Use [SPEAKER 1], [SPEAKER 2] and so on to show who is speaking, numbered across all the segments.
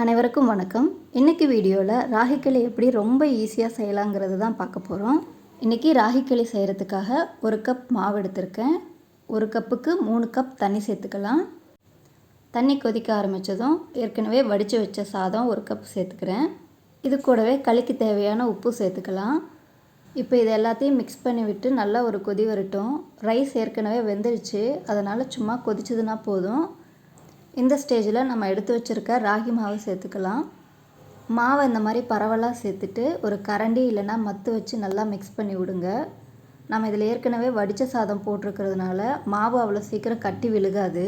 [SPEAKER 1] அனைவருக்கும் வணக்கம். இன்றைக்கி வீடியோவில் ராகிக்களி எப்படி ரொம்ப ஈஸியாக செய்யலாங்கிறது தான் பார்க்க போகிறோம் இன்றைக்கி ராகிக்களி செய்கிறதுக்காக ஒரு கப் மாவு எடுத்திருக்கேன். ஒரு கப்புக்கு மூணு கப் தண்ணி சேர்த்துக்கலாம். தண்ணி கொதிக்க ஆரம்பித்ததும் ஏற்கனவே வடித்து வச்ச சாதம் ஒரு கப் சேர்த்துக்கிறேன். இது கூடவே களிக்கு தேவையான உப்பு சேர்த்துக்கலாம். இப்போ இது எல்லாத்தையும் மிக்ஸ் பண்ணி விட்டு நல்லா ஒரு கொதி வரட்டும். ரைஸ் ஏற்கனவே வெந்துருச்சு. அதனால் சும்மா கொதிச்சதுன்னா போதும். இந்த ஸ்டேஜில் நம்ம எடுத்து வச்சுருக்க ராகி மாவு சேர்த்துக்கலாம். மாவை இந்த மாதிரி பரவலாக சேர்த்துட்டு ஒரு கரண்டி இல்லைன்னா மத்து வச்சு நல்லா மிக்ஸ் பண்ணி விடுங்க. நம்ம இதில் ஏற்கனவே வடித்த சாதம் போட்டிருக்கிறதுனால மாவு அவ்வளோ சீக்கிரம் கட்டி விழுகாது.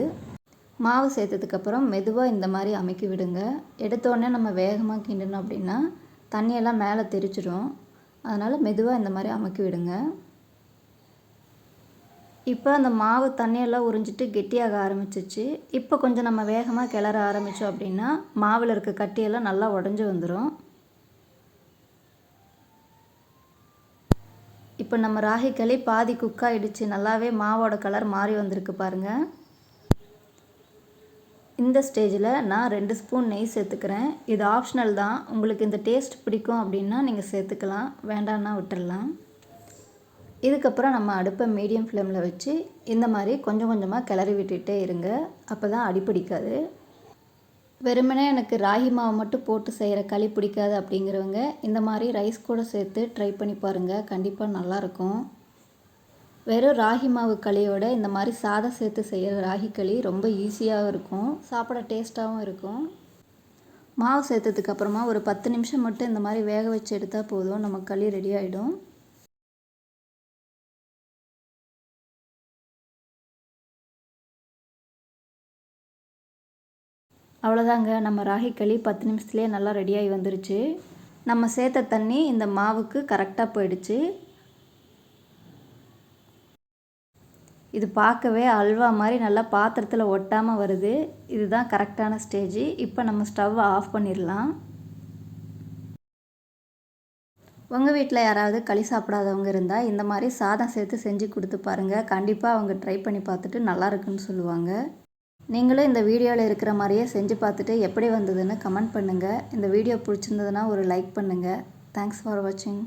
[SPEAKER 1] மாவு சேர்த்ததுக்கப்புறம் மெதுவாக இந்த மாதிரி அமைக்கி விடுங்க. எடுத்தோடனே நம்ம வேகமாக கிண்டணும் அப்படின்னா தண்ணியெல்லாம் மேலே தெரிச்சிடும் அதனால் மெதுவாக இந்த மாதிரி அமைக்கி விடுங்க. இப்போ அந்த மாவு தண்ணியெல்லாம் உறிஞ்சிட்டு கெட்டியாக ஆரம்பிச்சிச்சு. இப்போ கொஞ்சம் நம்ம வேகமாக கிளற ஆரம்பித்தோம் அப்படின்னா மாவில் இருக்க கட்டியெல்லாம் நல்லா உடஞ்சி வந்துடும் இப்போ நம்ம ராகி களி பாதி குக்காயிடுச்சு நல்லாவே மாவோட கலர் மாறி வந்திருக்கு பாருங்கள் இந்த ஸ்டேஜில் நான் ரெண்டு ஸ்பூன் நெய் சேர்த்துக்கிறேன். இது ஆப்ஷனல் தான். உங்களுக்கு இந்த டேஸ்ட் பிடிக்கும் அப்படின்னா நீங்கள் சேர்த்துக்கலாம். வேண்டான்னா விட்டுடலாம் இதுக்கப்புறம் நம்ம அடுப்பை மீடியம் ஃப்ளேமில் வச்சு இந்த மாதிரி கொஞ்சம் கொஞ்சமாக கிளறி விட்டுகிட்டே இருங்க. அப்போ தான் அடிப்பிடிக்காது வெறுமனே எனக்கு ராகி மாவு மட்டும் போட்டு செய்கிற களி பிடிக்காது அப்படிங்கிறவங்க இந்த மாதிரி ரைஸ் கூட சேர்த்து ட்ரை பண்ணி பாருங்கள் கண்டிப்பாக நல்லாயிருக்கும் வெறும் ராகி மாவு களியோட இந்த மாதிரி சாதம் சேர்த்து செய்கிற ராகி களி ரொம்ப ஈஸியாகவும் இருக்கும். சாப்பிட டேஸ்ட்டாகவும் இருக்கும். மாவு சேர்த்ததுக்கப்புறமா ஒரு பத்து நிமிஷம் மட்டும் இந்த மாதிரி வேக வச்சு எடுத்தால் போதும். நம்ம களி ரெடி ஆகிடும் அவ்வளோதாங்க நம்ம ராகி களி பத்து நிமிஷத்துலேயே நல்லா ரெடியாகி வந்துருச்சு. நம்ம சேர்த்த தண்ணி இந்த மாவுக்கு கரெக்டாக போயிடுச்சு. இது பார்க்கவே அல்வா மாதிரி நல்லா பாத்திரத்தில் ஒட்டாமல் வருது. இதுதான் கரெக்டான ஸ்டேஜ். இப்போ நம்ம ஸ்டவ்வை ஆஃப் பண்ணிடலாம். உங்கள் வீட்டில் யாராவது களி சாப்பிடாதவங்க இருந்தால் இந்த மாதிரி சாதம் சேர்த்து செஞ்சு கொடுத்து பாருங்கள் கண்டிப்பாக அவங்க ட்ரை பண்ணி பார்த்துட்டு நல்லா இருக்குன்னு சொல்லுவாங்க. நீங்களும் இந்த வீடியோவில் இருக்கிற மாதிரியே செஞ்சு பார்த்துட்டு எப்படி வந்ததுன்னு கமெண்ட் பண்ணுங்கள் இந்த வீடியோ பிடிச்சிருந்ததுன்னா ஒரு லைக் பண்ணுங்கள் தேங்க்ஸ் ஃபார் வாட்சிங்